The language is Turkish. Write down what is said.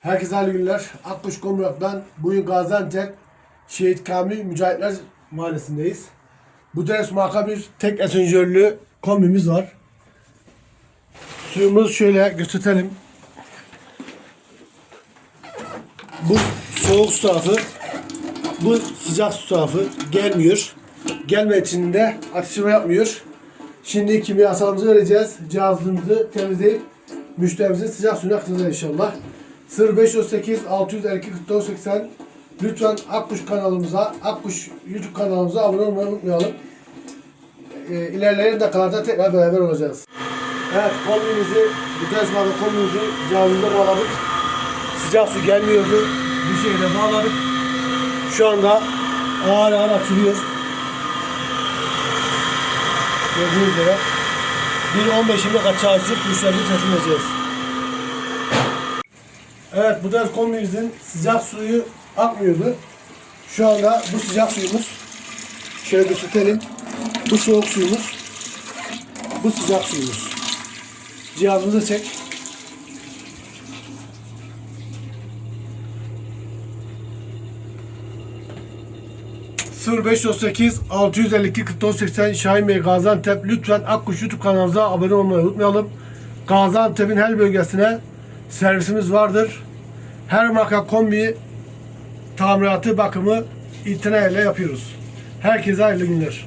Herkese hayırlı günler. Akkuş Komrak'tan bugün Gaziantep Şehit Kamil Mücahitler Mahallesi'ndeyiz. Bu ders marka bir tek esenjörlü kombimiz var. Suyumuzu şöyle gösterelim. Bu soğuk su tarafı, bu sıcak su tarafı gelmiyor. Gelme için de atıştırma yapmıyor. Şimdi kimyasalımızı vereceğiz. Cihazımızı temizleyip müşterimizin sıcak suyuna aktaracağız inşallah. 0538 652 44 80 Lütfen Akkuş kanalımıza, Akkuş YouTube kanalımıza abone olmayı unutmayalım. Ee, ilerleyen dakikalarda tekrar beraber olacağız. Evet kombimizi, test marka kombimizi cihazımıza bağladık. Sıcak su gelmiyordu. Bir şeyle bağladık. Şu anda ağır ağır açılıyor. Gördüğünüz üzere. Bir 15 20 dakika açıp müşterimizi teslim edeceğiz. Evet bu ders kombimizin sıcak suyu akmıyordu. Şu anda bu sıcak suyumuz. Şöyle gösterelim. Bu soğuk suyumuz. Bu sıcak suyumuz. Cihazımızı çek. ...0538 652 4480 Şahin Bey Gaziantep lütfen Akkuş YouTube kanalımıza abone olmayı unutmayalım. Gaziantep'in her bölgesine servisimiz vardır. Her marka kombi tamiratı bakımı itinayla yapıyoruz. Herkese hayırlı günler.